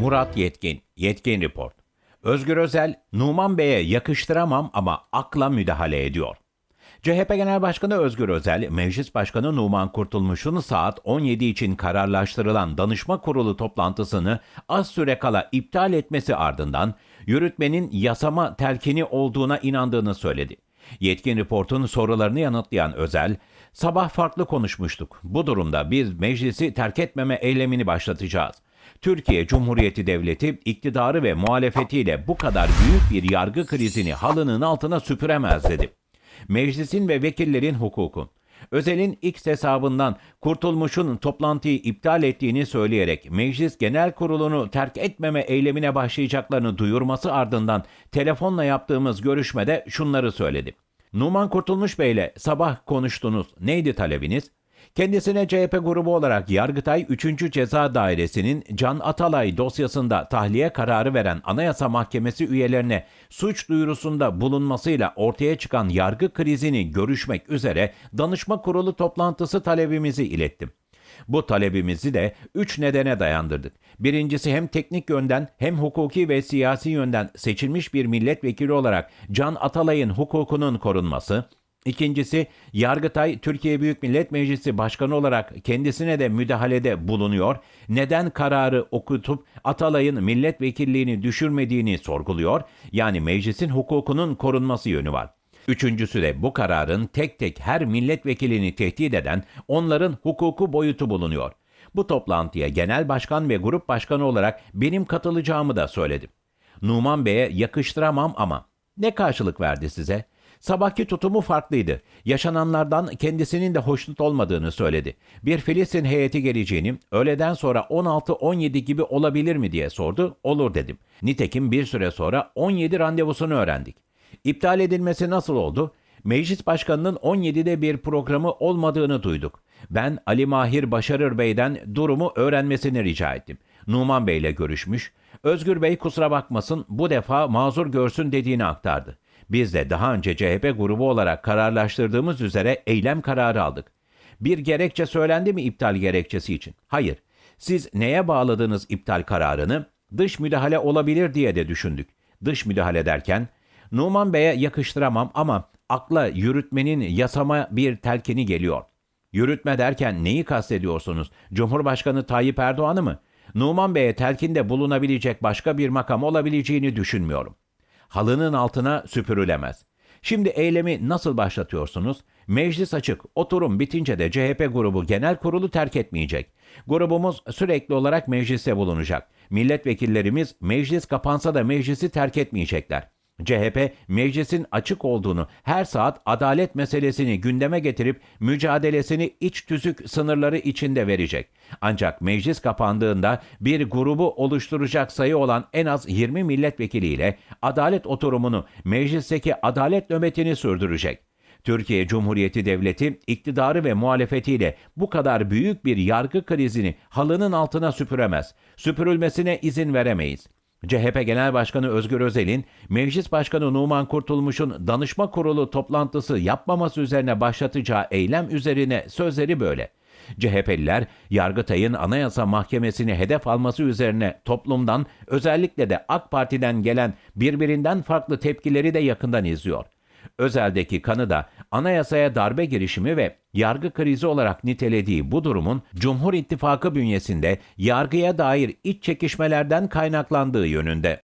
Murat Yetkin, Yetkin Report. Özgür Özel, Numan Bey'e yakıştıramam ama akla müdahale ediyor. CHP Genel Başkanı Özgür Özel, Meclis Başkanı Numan Kurtulmuş'un saat 17 için kararlaştırılan danışma kurulu toplantısını az süre kala iptal etmesi ardından yürütmenin yasama telkini olduğuna inandığını söyledi. Yetkin Report'un sorularını yanıtlayan Özel, sabah farklı konuşmuştuk. Bu durumda biz meclisi terk etmeme eylemini başlatacağız. Türkiye Cumhuriyeti Devleti iktidarı ve muhalefetiyle bu kadar büyük bir yargı krizini halının altına süpüremez dedi. Meclisin ve vekillerin hukuku. Özel'in X hesabından Kurtulmuş'un toplantıyı iptal ettiğini söyleyerek Meclis Genel Kurulu'nu terk etmeme eylemine başlayacaklarını duyurması ardından telefonla yaptığımız görüşmede şunları söyledi. Numan Kurtulmuş Bey'le sabah konuştunuz. Neydi talebiniz? Kendisine CHP grubu olarak Yargıtay 3. Ceza Dairesi'nin Can Atalay dosyasında tahliye kararı veren Anayasa Mahkemesi üyelerine suç duyurusunda bulunmasıyla ortaya çıkan yargı krizini görüşmek üzere danışma kurulu toplantısı talebimizi ilettim. Bu talebimizi de üç nedene dayandırdık. Birincisi hem teknik yönden hem hukuki ve siyasi yönden seçilmiş bir milletvekili olarak Can Atalay'ın hukukunun korunması, İkincisi, Yargıtay Türkiye Büyük Millet Meclisi Başkanı olarak kendisine de müdahalede bulunuyor. Neden kararı okutup Atalay'ın milletvekilliğini düşürmediğini sorguluyor. Yani meclisin hukukunun korunması yönü var. Üçüncüsü de bu kararın tek tek her milletvekilini tehdit eden onların hukuku boyutu bulunuyor. Bu toplantıya genel başkan ve grup başkanı olarak benim katılacağımı da söyledim. Numan Bey'e yakıştıramam ama ne karşılık verdi size? Sabahki tutumu farklıydı. Yaşananlardan kendisinin de hoşnut olmadığını söyledi. Bir Filistin heyeti geleceğini, öğleden sonra 16-17 gibi olabilir mi diye sordu. Olur dedim. Nitekim bir süre sonra 17 randevusunu öğrendik. İptal edilmesi nasıl oldu? Meclis Başkanı'nın 17'de bir programı olmadığını duyduk. Ben Ali Mahir Başarır Bey'den durumu öğrenmesini rica ettim. Numan Bey'le görüşmüş. Özgür Bey kusura bakmasın bu defa mazur görsün dediğini aktardı. Biz de daha önce CHP grubu olarak kararlaştırdığımız üzere eylem kararı aldık. Bir gerekçe söylendi mi iptal gerekçesi için? Hayır. Siz neye bağladınız iptal kararını? Dış müdahale olabilir diye de düşündük. Dış müdahale derken Numan Bey'e yakıştıramam ama akla yürütmenin yasama bir telkini geliyor. Yürütme derken neyi kastediyorsunuz? Cumhurbaşkanı Tayyip Erdoğan'ı mı? Numan Bey'e telkinde bulunabilecek başka bir makam olabileceğini düşünmüyorum halının altına süpürülemez. Şimdi eylemi nasıl başlatıyorsunuz? Meclis açık. Oturum bitince de CHP grubu genel kurulu terk etmeyecek. Grubumuz sürekli olarak mecliste bulunacak. Milletvekillerimiz meclis kapansa da meclisi terk etmeyecekler. CHP meclisin açık olduğunu, her saat adalet meselesini gündeme getirip mücadelesini iç tüzük sınırları içinde verecek. Ancak meclis kapandığında bir grubu oluşturacak sayı olan en az 20 milletvekiliyle adalet oturumunu, meclisteki adalet nöbetini sürdürecek. Türkiye Cumhuriyeti Devleti iktidarı ve muhalefetiyle bu kadar büyük bir yargı krizini halının altına süpüremez. Süpürülmesine izin veremeyiz. CHP Genel Başkanı Özgür Özel'in Meclis Başkanı Numan Kurtulmuş'un danışma kurulu toplantısı yapmaması üzerine başlatacağı eylem üzerine sözleri böyle. CHP'liler Yargıtay'ın Anayasa Mahkemesi'ni hedef alması üzerine toplumdan özellikle de AK Parti'den gelen birbirinden farklı tepkileri de yakından izliyor. Özel'deki kanı da anayasaya darbe girişimi ve yargı krizi olarak nitelediği bu durumun Cumhur İttifakı bünyesinde yargıya dair iç çekişmelerden kaynaklandığı yönünde.